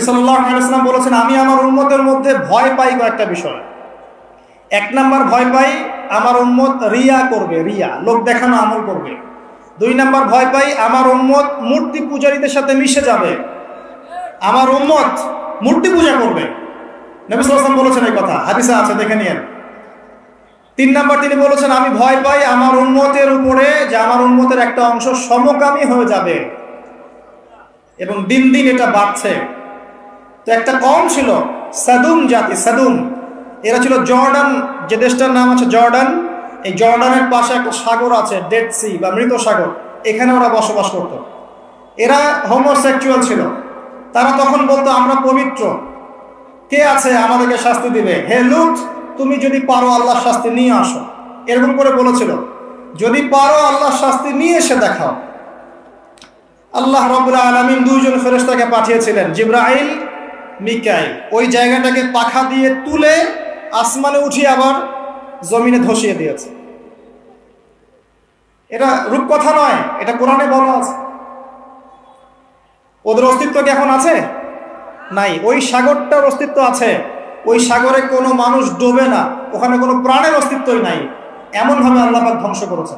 সাল্লাম বলেছেন, আমি আমার উন্মতের মধ্যে ভয় পাই কয়েকটা বিষয়। এক নাম্বার ভয় পাই, আমার উন্মত রিয়া করবে, রিয়া, লোক দেখানো, আমল করবে। দুই নাম্বার ভয় পাই, আমার উন্মত মূর্তি পূজারীদের সাথে মিশে যাবে। আমার উন্মত মূর্তি পূজা করবে। নবী সাল্লাম বলেছেন এই কথা, হাদিসে আছে, দেখে নিয়েন। তিন নাম্বার তিনি বলেছেন, আমি ভয় পাই আমার উন্মতের উপরে যে আমার উন্মতের একটা অংশ সমকামী হয়ে যাবে এবং দিন দিন এটা বাড়ছে। তো একটা কম ছিল, সাদুম জাতি, সাদুম। এরা ছিল জর্ডান, যে দেশটার নাম আছে জর্ডান, এই জর্ডানের পাশে একটা সাগর আছে ডেড সি বা মৃত সাগর। এখানে ওরা বসবাস করত। এরা হোমোসেক্সুয়াল ছিল। তারা তখন বলতো, আমরা পবিত্র। কে আছে আমাদেরকে শাস্তি দিবে? হে লুট তুমি যদি পারো আল্লাহ শাস্তি নিয়ে আসো। এরকম করে বলেছিল। যদি পারো আল্লাহ শাস্তি নিয়ে এসে দেখাও। আল্লাহ রবুল্লা আলমিন দুইজন ফেরেস্তাকে পাঠিয়েছিলেন, জিব্রাইল মিকাইল। ওই জায়গাটাকে পাখা দিয়ে তুলে আসমানে উঠিয়ে আবার জমিনে ধসিয়ে দিয়েছে। এটা রূপকথা নয়, এটা কোরআনে বলা আছে। ওদের অস্তিত্ব কি এখন আছে? নাই। ওই সাগরটার অস্তিত্ব আছে। ওই সাগরে কোনো মানুষ ডোবে না। ওখানে কোনো প্রাণের অস্তিত্বই নাই। এমনভাবে আল্লাহ ধ্বংস করেছে